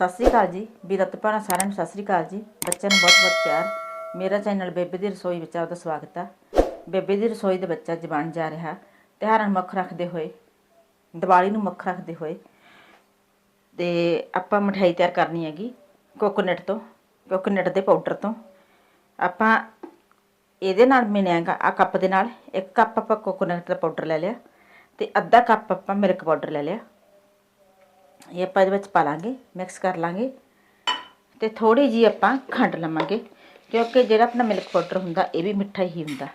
ਸਤਿ ਸ੍ਰੀ ਅਕਾਲ ਜੀ। ਵੀਰਤ ਭੈਣਾਂ ਸਾਰਿਆਂ ਨੂੰ ਸਤਿ ਸ੍ਰੀ ਅਕਾਲ ਜੀ। ਬੱਚਿਆਂ ਨੂੰ ਬਹੁਤ ਬਹੁਤ ਪਿਆਰ। ਮੇਰਾ ਚੈਨਲ ਬੇਬੇ ਦੀ ਰਸੋਈ ਵਿੱਚ ਆਪਦਾ ਸਵਾਗਤ ਹੈ ਬੇਬੇ ਦੀ ਰਸੋਈ ਦੇ ਬੱਚਾ ਜਵਾਨ ਜਾ ਰਿਹਾ ਤਿਉਹਾਰਾਂ ਨੂੰ ਮੁੱਖ ਰੱਖਦੇ ਹੋਏ, ਦੀਵਾਲੀ ਨੂੰ ਮੁੱਖ ਰੱਖਦੇ ਹੋਏ। ਤੇ ਆਪਾਂ ਮਠਿਆਈ ਤਿਆਰ ਕਰਨੀ ਹੈਗੀ ਕੋਕੋਨਟ ਤੋਂ, ਕੋਕੋਨਟ ਦੇ ਪਾਊਡਰ ਤੋਂ। ਆਪਾਂ ਇਹਦੇ ਨਾਲ ਮਿਣਿਆਗਾ ਆ ਕੱਪ ਦੇ ਨਾਲ ਇੱਕ ਕੱਪ ਆਪਾਂ ਕੋਕੋਨਟ ਦਾ ਪਾਊਡਰ ਲੈ ਲਿਆ ਤੇ ਅੱਧਾ ਕੱਪ ਆਪਾਂ ਮਿਲਕ ਪਾਊਡਰ ਲੈ ਲਿਆ। ਇਹ ਆਪਾਂ ਇਹਦੇ ਵਿੱਚ ਪਾ ਲਾਂਗੇ ਮਿਕਸ ਕਰ ਲਾਂਗੇ ਤੇ ਥੋੜੀ ਜੀ ਆਪਾਂ ਖੰਡ ਲਵਾਂਗੇ, ਕਿਉਂਕਿ ਜਿਹੜਾ ਆਪਣਾ ਮਿਲਕ ਪਾਊਡਰ ਹੁੰਦਾ, ਇਹ ਵੀ ਮਿੱਠਾ ਹੀ ਹੁੰਦਾ।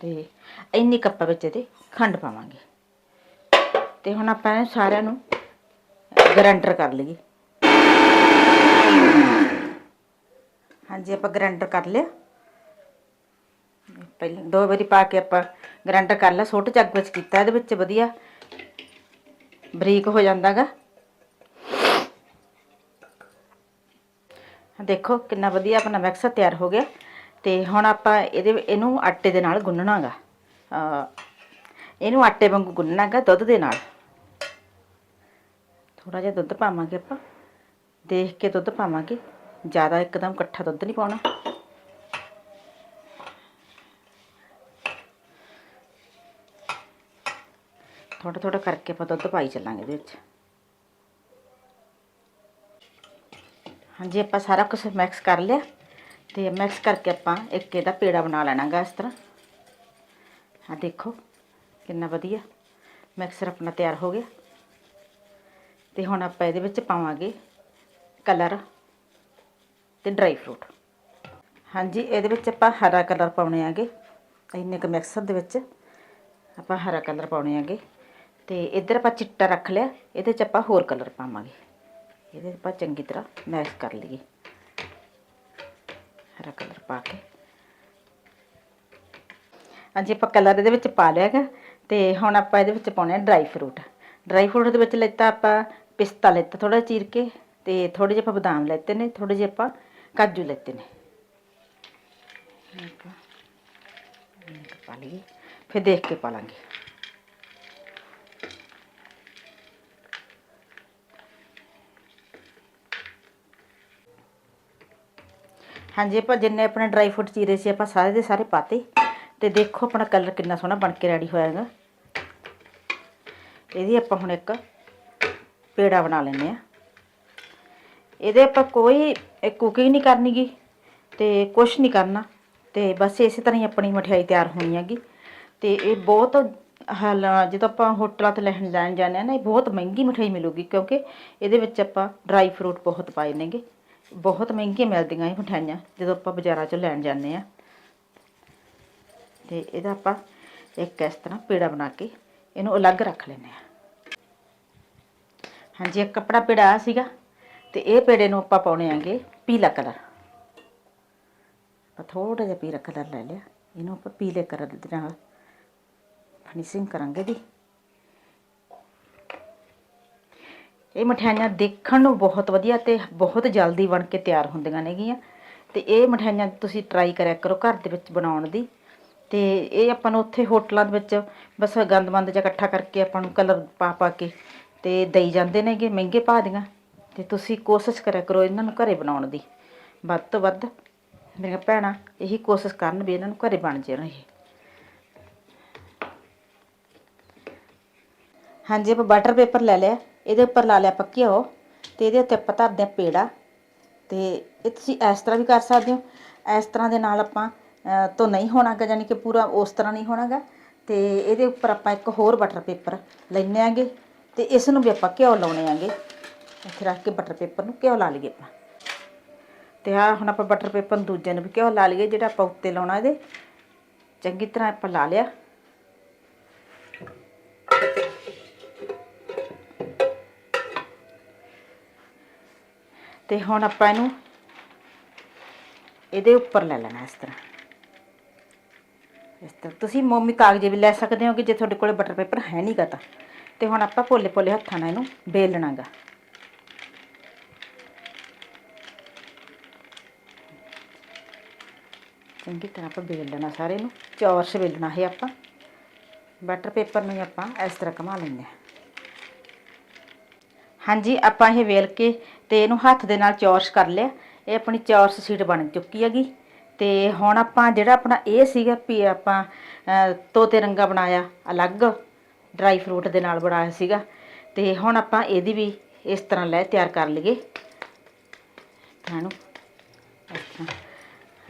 ਤੇ ਇੰਨੀ ਕੱਪਾਂ ਵਿੱਚ ਇਹਦੇ ਖੰਡ ਪਾਵਾਂਗੇ। ਤੇ ਹੁਣ ਆਪਾਂ ਸਾਰਿਆਂ ਨੂੰ ਗ੍ਰਾਈਂਡਰ ਕਰ ਲਈਏ। ਹਾਂਜੀ, ਆਪਾਂ ਗ੍ਰਾਈਂਡਰ ਕਰ ਲਿਆ। ਪਹਿਲਾਂ ਦੋ ਵਾਰੀ ਪਾ ਕੇ ਆਪਾਂ ਗ੍ਰਾਈਂਡਰ ਕਰ ਲਿਆ ਛੋਟੇ ਚੱਗ ਵਿੱਚ ਕੀਤਾ, ਇਹਦੇ ਵਿੱਚ ਵਧੀਆ ਬਰੀਕ ਹੋ ਜਾਂਦਾਗਾ। ਦੇਖੋ ਕਿੰਨਾ ਵਧੀਆ ਆਪਣਾ ਮਿਕਸ ਤਿਆਰ ਹੋ ਗਿਆ। ਤੇ ਹੁਣ ਆਪਾਂ ਇਹਦੇ, ਇਹਨੂੰ ਆਟੇ ਦੇ ਨਾਲ ਗੁੰਨਣਾਗਾ। ਇਹਨੂੰ ਆਟੇ ਵਾਂਗੂ ਗੁੰਨਣਾਗਾ ਦੁੱਧ ਦੇ ਨਾਲ। ਥੋੜਾ ਜਿਹਾ ਦੁੱਧ ਪਾਵਾਂਗੇ ਆਪਾਂ। ਦੇਖ ਕੇ ਦੁੱਧ ਪਾਵਾਂਗੇ। ਜ਼ਿਆਦਾ ਇੱਕਦਮ ਇਕੱਠਾ ਦੁੱਧ ਨਹੀਂ ਪਾਉਣਾ। ਥੋੜਾ ਥੋੜਾ ਕਰਕੇ ਆਪਾਂ ਦੁੱਧ ਪਾਈ ਚੱਲਾਂਗੇ ਇਹਦੇ ਵਿੱਚ। ਹਾਂਜੀ, ਆਪਾਂ ਸਾਰਾ ਕੁਝ ਮਿਕਸ ਕਰ ਲਿਆ ਤੇ ਮਿਕਸ ਕਰਕੇ ਆਪਾਂ ਇੱਕ ਇਹਦਾ ਪੇੜਾ ਬਣਾ ਲੈਣਾਗਾ ਇਸ ਤਰ੍ਹਾਂ। ਆ ਦੇਖੋ, ਕਿੰਨਾ ਵਧੀਆ ਮਿਕਸਰ ਆਪਣਾ ਤਿਆਰ ਹੋ ਗਿਆ। ਤੇ ਹੁਣ ਆਪਾਂ ਇਹਦੇ ਵਿੱਚ ਪਾਵਾਂਗੇ ਕਲਰ ਤੇ ਡਰਾਈ ਫਰੂਟ ਹਾਂਜੀ, ਇਹਦੇ ਵਿੱਚ ਆਪਾਂ ਹਰਾ ਕਲਰ ਪਾਉਣੇ ਆਗੇ, ਇੰਨੇ ਕੁ ਮਿਕਸਰ ਦੇ ਵਿੱਚ। ਆਪਾਂ ਹਰਾ ਕਲਰ ਪਾਉਣੇ ਆਗੇ। ਤੇ ਇੱਧਰ ਆਪਾਂ ਚਿੱਟਾ ਰੱਖ ਲਿਆ, ਇਹਦੇ 'ਚ ਆਪਾਂ ਹੋਰ ਕਲਰ ਪਾਵਾਂਗੇ। ਇਹਦੇ ਆਪਾਂ ਚੰਗੀ ਤਰ੍ਹਾਂ ਮੈਸ਼ ਕਰ ਲਈਏ। ਹਰਾ ਕਲਰ ਪਾ ਕੇ। ਹਾਂਜੀ, ਆਪਾਂ ਕਲਰ ਇਹਦੇ ਵਿੱਚ ਪਾ ਲਿਆ ਹੈਗਾ, ਤੇ ਹੁਣ ਆਪਾਂ ਇਹਦੇ ਵਿੱਚ ਪਾਉਣੇ ਆ ਡਰਾਈ ਫਰੂਟ ਡਰਾਈ ਫਰੂਟ ਦੇ ਵਿੱਚ ਲੈਤਾ ਆਪਾਂ ਪਿਸਤਾ ਲੈਤਾ ਥੋੜਾ ਚੀਰ ਕੇ, ਤੇ ਥੋੜੇ ਜਿਹੇ ਆਪਾਂ ਬਦਾਮ ਲੈਤੇ ਨੇ ਥੋੜੇ ਜਿਹੇ ਆਪਾਂ ਕਾਜੂ ਲੈਤੇ ਨੇ। ਪਾ ਲਈਏ, ਫਿਰ ਦੇਖ ਕੇ ਪਾ ਲਾਂਗੇ। ਹਾਂਜੀ, ਆਪਾਂ ਜਿੰਨੇ ਆਪਣੇ ਡਰਾਈ ਫਰੂਟ ਚੀਰੇ ਸੀ, ਆਪਾਂ ਸਾਰੇ ਦੇ ਸਾਰੇ ਪਾਤੇ। ਤੇ ਦੇਖੋ ਆਪਣਾ ਕਲਰ ਕਿੰਨਾ ਸੋਹਣਾ ਬਣ ਕੇ ਰੈਡੀ ਹੋਇਆ ਹੈਗਾ। ਇਹਦੀ ਆਪਾਂ ਹੁਣ ਇੱਕ ਪੇੜਾ ਬਣਾ ਲੈਂਦੇ ਆ ਇਹਦੇ ਆਪਾਂ ਕੋਈ ਕੁਕਿੰਗ ਨਹੀਂ ਕਰਨੀਗੀ ਤੇ ਕੁਝ ਨਹੀਂ ਕਰਨਾ। ਤੇ ਬਸ ਇਸੇ ਤਰ੍ਹਾਂ ਹੀ ਆਪਣੀ ਮਠਿਆਈ ਤਿਆਰ ਹੋਣੀ ਹੈਗੀ। ਤੇ ਇਹ ਬਹੁਤ ਹਾਲ, ਜਦੋਂ ਆਪਾਂ ਹੋਟਲਾਂ ਤੇ ਲੈਣ ਲੈਣ ਜਾਂਦੇ ਆ ਨਾ, ਇਹ ਬਹੁਤ ਮਹਿੰਗੀ ਮਠਿਆਈ ਮਿਲੂਗੀ, ਕਿਉਂਕਿ ਇਹਦੇ ਵਿੱਚ ਆਪਾਂ ਡਰਾਈ ਫਰੂਟ ਬਹੁਤ ਪਾਏ ਨੇਗੇ। ਬਹੁਤ ਮਹਿੰਗੀਆਂ ਮਿਲਦੀਆਂ ਇਹ ਮਠਿਆਈਆਂ, ਜਦੋਂ ਆਪਾਂ ਬਾਜ਼ਾਰਾਂ 'ਚੋਂ ਲੈਣ ਜਾਂਦੇ ਆ ਤੇ ਇਹਦਾ ਆਪਾਂ ਇੱਕ ਇਸ ਤਰ੍ਹਾਂ ਪੇੜਾ ਬਣਾ ਕੇ ਇਹਨੂੰ ਅਲੱਗ ਰੱਖ ਲੈਂਦੇ ਆ ਹਾਂਜੀ, ਇੱਕ ਕੱਪੜਾ ਪੇੜਾ ਆ ਸੀਗਾ ਤੇ ਇਹ ਪੇੜੇ ਨੂੰ ਆਪਾਂ ਪਾਉਣੇ ਆਂਗੇ ਪੀਲਾ ਕਲਰ। ਆਪਾਂ ਥੋੜਾ ਜਿਹਾ ਪੀਲਾ ਕਲਰ ਲੈ ਲਿਆ, ਇਹਨੂੰ ਆਪਾਂ ਪੀਲੇ ਕਲਰ ਦੇ ਨਾਲ ਫਿਨਿਸ਼ਿੰਗ ਕਰਾਂਗੇ ਦੀ ਇਹ ਮਠਿਆਈਆਂ ਦੇਖਣ ਨੂੰ ਬਹੁਤ ਵਧੀਆ ਤੇ ਬਹੁਤ ਜਲਦੀ ਬਣ ਕੇ ਤਿਆਰ ਹੁੰਦੀਆਂ ਨੇਗੀਆਂ। ਤੇ ਇਹ ਮਠਿਆਈਆਂ ਤੁਸੀਂ ਟਰਾਈ ਕਰਿਆ ਕਰੋ ਘਰ ਦੇ ਵਿੱਚ ਬਣਾਉਣ ਦੀ। ਤੇ ਇਹ ਆਪਾਂ ਨੂੰ ਉੱਥੇ ਹੋਟਲਾਂ ਦੇ ਵਿੱਚ ਬਸ ਗੰਦਮੰਦ ਜਿਹਾ ਇਕੱਠਾ ਕਰਕੇ ਆਪਾਂ ਨੂੰ ਕਲਰ ਪਾ ਪਾ ਕੇ ਤੇ ਦਈ ਜਾਂਦੇ ਨੇਗੇ ਮਹਿੰਗੇ ਭਾਅ ਦੀਆਂ। ਤੇ ਤੁਸੀਂ ਕੋਸ਼ਿਸ਼ ਕਰਿਆ ਕਰੋ ਇਹਨਾਂ ਨੂੰ ਘਰੇ ਬਣਾਉਣ ਦੀ। ਵੱਧ ਤੋਂ ਵੱਧ ਮੇਰੀਆਂ ਭੈਣਾਂ ਇਹੀ ਕੋਸ਼ਿਸ਼ ਕਰਨ ਵੀ ਇਹਨਾਂ ਨੂੰ ਘਰੇ ਬਣ ਜਾਣ ਇਹ ਹਾਂਜੀ, ਆਪਾਂ ਬਟਰ ਪੇਪਰ ਲੈ ਲਿਆ। ਇਹਦੇ ਉੱਪਰ ਲਾ ਲਿਆ ਆਪਾਂ ਘਿਓ ਤੇ ਇਹਦੇ ਉੱਤੇ ਆਪਾਂ ਧਰਦੇ ਆ ਪੇੜਾ ਤੇ ਇਹ ਤੁਸੀਂ ਇਸ ਤਰ੍ਹਾਂ ਵੀ ਕਰ ਸਕਦੇ ਹੋ। ਇਸ ਤਰ੍ਹਾਂ ਦੇ ਨਾਲ ਆਪਾਂ ਤੋਂ ਨਹੀਂ ਹੋਣਾਗਾ ਯਾਨੀ ਕਿ ਪੂਰਾ ਉਸ ਤਰ੍ਹਾਂ ਨਹੀਂ ਹੋਣਾਗਾ ਤੇ ਇਹਦੇ ਉੱਪਰ ਆਪਾਂ ਇੱਕ ਹੋਰ ਬਟਰ ਪੇਪਰ ਲੈਣੇ ਆਂਗੇ ਤੇ ਇਸ ਨੂੰ ਵੀ ਆਪਾਂ ਘਿਓ ਲਾਉਣੇ ਆਂਗੇ ਇੱਥੇ ਰੱਖ ਕੇ ਬਟਰ ਪੇਪਰ ਨੂੰ ਘਿਓ ਲਾ ਲਈਏ ਆਪਾਂ। ਤੇ ਆ ਹੁਣ ਆਪਾਂ ਬਟਰ ਪੇਪਰ ਨੂੰ ਦੂਜੇ ਨੂੰ ਵੀ ਘਿਓ ਲਾ ਲਈਏ ਜਿਹੜਾ ਆਪਾਂ ਉੱਤੇ ਲਾਉਣਾ ਇਹਦੇ। ਚੰਗੀ ਤਰ੍ਹਾਂ ਆਪਾਂ ਲਾ ਲਿਆ। ਤੇ ਹੁਣ ਆਪਾਂ ਇਹਨੂੰ ਇਹਦੇ ਉੱਪਰ ਲੈ ਲੈਣਾ ਇਸ ਤਰ੍ਹਾਂ। ਇਸ ਤਰ੍ਹਾਂ। ਤੁਸੀਂ ਮੋਮੀ ਕਾਗਜ਼ ਵੀ ਲੈ ਸਕਦੇ ਹੋ ਕਿ ਜੇ ਤੁਹਾਡੇ ਕੋਲੇ ਬਟਰ ਪੇਪਰ ਹੈ ਨਹੀਂਗਾ ਤਾਂ। ਤੇ ਹੁਣ ਆਪਾਂ ਭੋਲੇ ਭੋਲੇ ਹੱਥਾਂ ਨਾਲ ਇਹਨੂੰ ਬੇਲ ਲੈਣਾਗਾ ਚੰਗੀ ਤਰ੍ਹਾਂ ਆਪਾਂ ਬੇਲ ਲੈਣਾ ਸਾਰੇ ਨੂੰ ਚੌਰਸ ਵੇਲਣਾ ਹੈ ਆਪਾਂ। ਬਟਰ ਪੇਪਰ ਨੂੰ ਹੀ ਆਪਾਂ ਇਸ ਤਰ੍ਹਾਂ ਘੁਮਾ ਲੈਂਦੇ ਹਾਂ। ਹਾਂਜੀ, ਆਪਾਂ ਇਹ ਵੇਲ ਕੇ ਤੇ ਇਹਨੂੰ ਹੱਥ ਦੇ ਨਾਲ ਚੌਰਸ ਕਰ ਲਿਆ। ਇਹ ਆਪਣੀ ਚੌਰਸ ਸ਼ੀਟ ਬਣ ਚੁੱਕੀ ਹੈਗੀ। ਤੇ ਹੁਣ ਆਪਾਂ ਜਿਹੜਾ ਆਪਣਾ ਇਹ ਸੀਗਾ ਵੀ ਆਪਾਂ ਤੋਤੇ ਰੰਗਾ ਬਣਾਇਆ, ਅਲੱਗ ਡਰਾਈ ਫਰੂਟ ਦੇ ਨਾਲ ਬਣਾਇਆ ਸੀਗਾ। ਤੇ ਹੁਣ ਆਪਾਂ ਇਹਦੀ ਵੀ ਇਸ ਤਰ੍ਹਾਂ ਲੈ ਤਿਆਰ ਕਰ ਲਈਏ। ਤਾਂ ਇਹਨੂੰ ਇਸ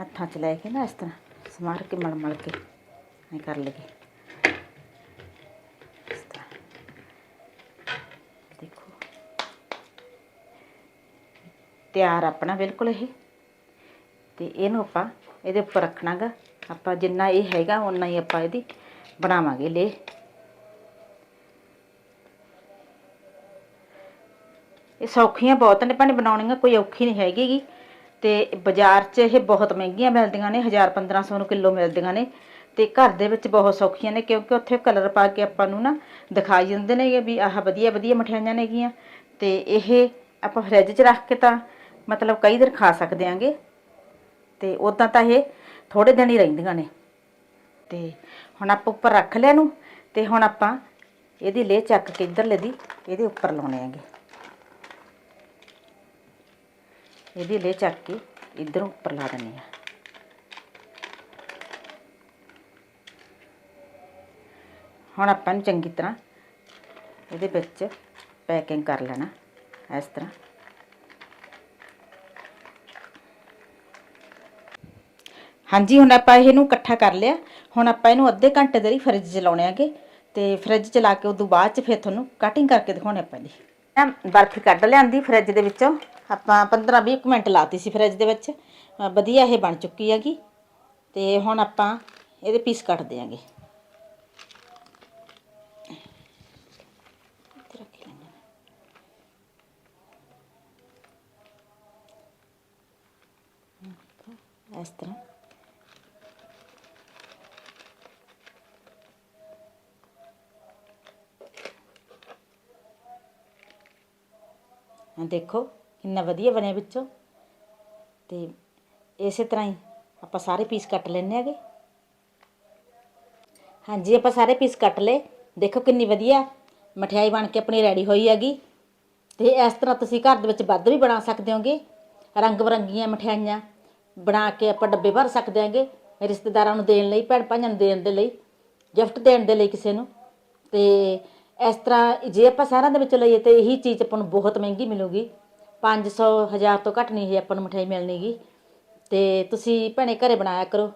ਹੱਥਾਂ 'ਚ ਲੈ ਕੇ ਨਾ ਇਸ ਤਰ੍ਹਾਂ ਸਮਾਰ ਕੇ ਮਲ ਮਲ ਕੇ, ਐ ਕਰ ਲਈਏ। ਤਿਆਰ ਆਪਣਾ ਬਿਲਕੁਲ ਇਹ। ਤੇ ਇਹਨੂੰ ਆਪਾਂ ਇਹਦੇ ਉੱਪਰ ਰੱਖਣਾਗਾ। ਆਪਾਂ ਜਿੰਨਾ ਇਹ ਹੈਗਾ ਉਨਾ ਹੀ ਆਪਾਂ ਇਹਦੀ ਬਣਾਵਾਂਗੇ ਲੇ ਇਹ ਸੌਖੀਆਂ ਬਹੁਤ ਨੇ ਭਾਣੇ, ਬਣਾਉਣੀਆਂ ਕੋਈ ਔਖੀ ਨਹੀਂ ਹੈਗੀ ਤੇ ਬਾਜ਼ਾਰ 'ਚ ਇਹ ਬਹੁਤ ਮਹਿੰਗੀਆਂ ਮਿਲਦੀਆਂ ਨੇ 1000 1500 ਨੂੰ ਕਿਲੋ ਮਿਲਦੀਆਂ ਨੇ। ਤੇ ਘਰ ਦੇ ਵਿੱਚ ਬਹੁਤ ਸੌਖੀਆਂ ਨੇ, ਕਿਉਂਕਿ ਉੱਥੇ ਕਲਰ ਪਾ ਕੇ ਆਪਾਂ ਨੂੰ ਨਾ ਦਿਖਾਈ ਦਿੰਦੇ ਨੇ ਵੀ ਆਹ ਵਧੀਆ ਵਧੀਆ ਮਠਿਆਈਆਂ ਨੇਗੀਆਂ। ਤੇ ਇਹ ਆਪਾਂ ਫਰਿੱਜ 'ਚ ਰੱਖ ਕੇ ਤਾਂ ਮਤਲਬ ਕਈ ਦਿਨ ਖਾ ਸਕਦੇ ਆਂਗੇ। ਤੇ ਉਦਾਂ ਤਾਂ ਇਹ ਥੋੜੇ ਦਿਨ ਹੀ ਰਹਿੰਦੀਆਂ ਨੇ। ਤੇ ਹੁਣ ਆਪਾਂ ਉੱਪਰ ਰੱਖ ਲਿਆ ਨੂੰ ਤੇ ਹੁਣ ਆਪਾਂ ਇਹਦੀ ਲੇਹ ਚੱਕ ਕੇ ਇੱਧਰਲੇ ਦੀ ਇਹਦੇ ਉੱਪਰ ਲਾਉਣੇ ਆਂਗੇ। ਇਹਦੀ ਲੇਹ ਚੱਕ ਕੇ ਇੱਧਰੋਂ ਉੱਪਰ ਲਾ ਦਿੰਦੇ ਆ ਹੁਣ ਆਪਾਂ ਨੂੰ ਚੰਗੀ ਤਰ੍ਹਾਂ ਇਹਦੇ ਵਿੱਚ ਪੈਕਿੰਗ ਕਰ ਲੈਣਾ, ਇਸ ਤਰ੍ਹਾਂ। ਹਾਂਜੀ ਹੁਣ ਆਪਾਂ ਇਹਨੂੰ ਇਕੱਠਾ ਕਰ ਲਿਆ। ਹੁਣ ਆਪਾਂ ਇਹਨੂੰ ਅੱਧੇ ਘੰਟੇ ਦੇ ਲਈ ਫਰਿੱਜ 'ਚ ਲਾਉਣੇ ਆਗੇ ਤੇ ਫਰਿੱਜ 'ਚ ਲਾ ਕੇ ਉਦੋਂ ਬਾਅਦ 'ਚ ਫਿਰ ਤੁਹਾਨੂੰ ਕਟਿੰਗ ਕਰਕੇ ਦਿਖਾਉਣੇ ਆਪਾਂ ਦੀ ਬਰਫੀ ਕੱਢ ਲਿਆਂਦੀ ਫਰਿੱਜ ਦੇ ਵਿੱਚੋਂ। ਆਪਾਂ 15-20 ਮਿੰਟ ਲਾਤੀ ਸੀ ਫਰਿੱਜ ਦੇ ਵਿੱਚ। ਵਧੀਆ ਇਹ ਬਣ ਚੁੱਕੀ ਹੈਗੀ। ਤੇ ਹੁਣ ਆਪਾਂ ਇਹਦੇ ਪੀਸ ਕੱਟ ਦਿਆਂਗੇ। ਇਸ ਤਰ੍ਹਾਂ। ਹਾਂ ਦੇਖੋ, ਕਿੰਨਾ ਵਧੀਆ ਬਣਿਆ ਵਿੱਚੋਂ। ਤੇ ਇਸੇ ਤਰ੍ਹਾਂ ਹੀ ਆਪਾਂ ਸਾਰੇ ਪੀਸ ਕੱਟ ਲੈਣੇ ਹੈਗੇ। ਹਾਂਜੀ, ਆਪਾਂ ਸਾਰੇ ਪੀਸ ਕੱਟ ਲਏ। ਦੇਖੋ ਕਿੰਨੀ ਵਧੀਆ ਮਠਿਆਈ ਬਣ ਕੇ ਆਪਣੀ ਰੈਡੀ ਹੋਈ ਹੈਗੀ। ਤੇ ਇਸ ਤਰ੍ਹਾਂ ਤੁਸੀਂ ਘਰ ਦੇ ਵਿੱਚ ਵੱਧ ਵੀ ਬਣਾ ਸਕਦੇ ਹੋਗੇ। ਰੰਗ ਬਰੰਗੀਆਂ ਮਠਿਆਈਆਂ ਬਣਾ ਕੇ ਆਪਾਂ ਡੱਬੇ ਭਰ ਸਕਦੇ ਹਾਂਗੇ। ਰਿਸ਼ਤੇਦਾਰਾਂ ਨੂੰ ਦੇਣ ਲਈ, ਭੈਣ ਭਾਈਆਂ ਨੂੰ ਦੇਣ ਦੇ ਲਈ ਗਿਫਟ ਦੇਣ ਦੇ ਲਈ ਕਿਸੇ ਨੂੰ। ਤੇ ਇਸ ਤਰ੍ਹਾਂ ਜੇ ਆਪਾਂ ਸ਼ਹਿਰਾਂ ਦੇ ਵਿੱਚ ਲਈਏ ਤੇ ਇਹੀ ਚੀਜ਼ ਆਪਾਂ ਨੂੰ ਬਹੁਤ ਮਹਿੰਗੀ ਮਿਲੂਗੀ। 500 ਹਜ਼ਾਰ ਤੋਂ ਘੱਟ ਨਹੀਂ ਇਹ ਆਪਾਂ ਨੂੰ ਮਠਿਆਈ ਮਿਲਣੀਗੀ। ਤੇ ਤੁਸੀਂ ਭੈਣੇ ਘਰੇ ਬਣਾਇਆ ਕਰੋ।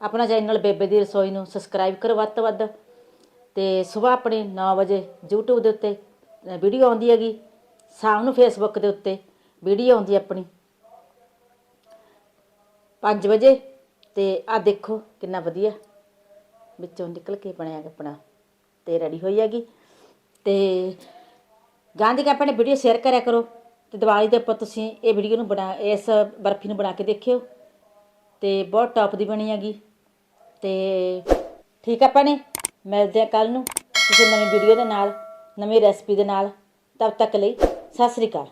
ਆਪਣਾ ਚੈਨਲ ਬੇਬੇ ਦੀ ਰਸੋਈ ਨੂੰ ਸਬਸਕ੍ਰਾਈਬ ਕਰੋ ਵੱਧ ਤੋਂ ਵੱਧ। ਤੇ ਸਵੇਰ ਆਪਣੇ 9 ਵਜੇ YouTube ਦੇ ਉੱਤੇ ਵੀਡੀਓ ਆਉਂਦੀ ਹੈਗੀ। ਸ਼ਾਮ ਨੂੰ Facebook ਦੇ ਉੱਤੇ ਵੀਡੀਓ ਆਉਂਦੀ ਆਪਣੀ। 5 ਵਜੇ ਤੇ ਆ ਦੇਖੋ ਕਿੰਨਾ ਵਧੀਆ ਵਿੱਚੋਂ ਨਿਕਲ ਕੇ ਬਣਿਆ ਆਪਣਾ ਤੇ ਰੈਡੀ ਹੋਈ ਹੈਗੀ। ਤੇ ਗਾਂਧੀ ਕਾ ਨੇ ਵੀਡੀਓ ਸ਼ੇਅਰ ਕਰਿਆ ਕਰੋ ਤੇ ਦੀਵਾਲੀ ਦੇ ਉੱਪਰ ਤੁਸੀਂ ਇਹ ਵੀਡੀਓ ਨੂੰ ਬਣਾ, ਇਸ ਬਰਫੀ ਨੂੰ ਬਣਾ ਕੇ ਦੇਖਿਓ ਤੇ ਬਹੁਤ ਟੌਪ ਦੀ ਬਣੀ ਹੈਗੀ ਤੇ ਠੀਕ ਆ ਭੈਣੇ, ਮਿਲਦੇ ਆ ਕੱਲ ਨੂੰ ਕਿਸੇ ਨਵੀਂ ਵੀਡੀਓ ਦੇ ਨਾਲ, ਨਵੀਂ ਰੈਸਪੀ ਦੇ ਨਾਲ, ਤਦ ਤੱਕ ਲਈ ਸਤਿ ਸ੍ਰੀ ਅਕਾਲ।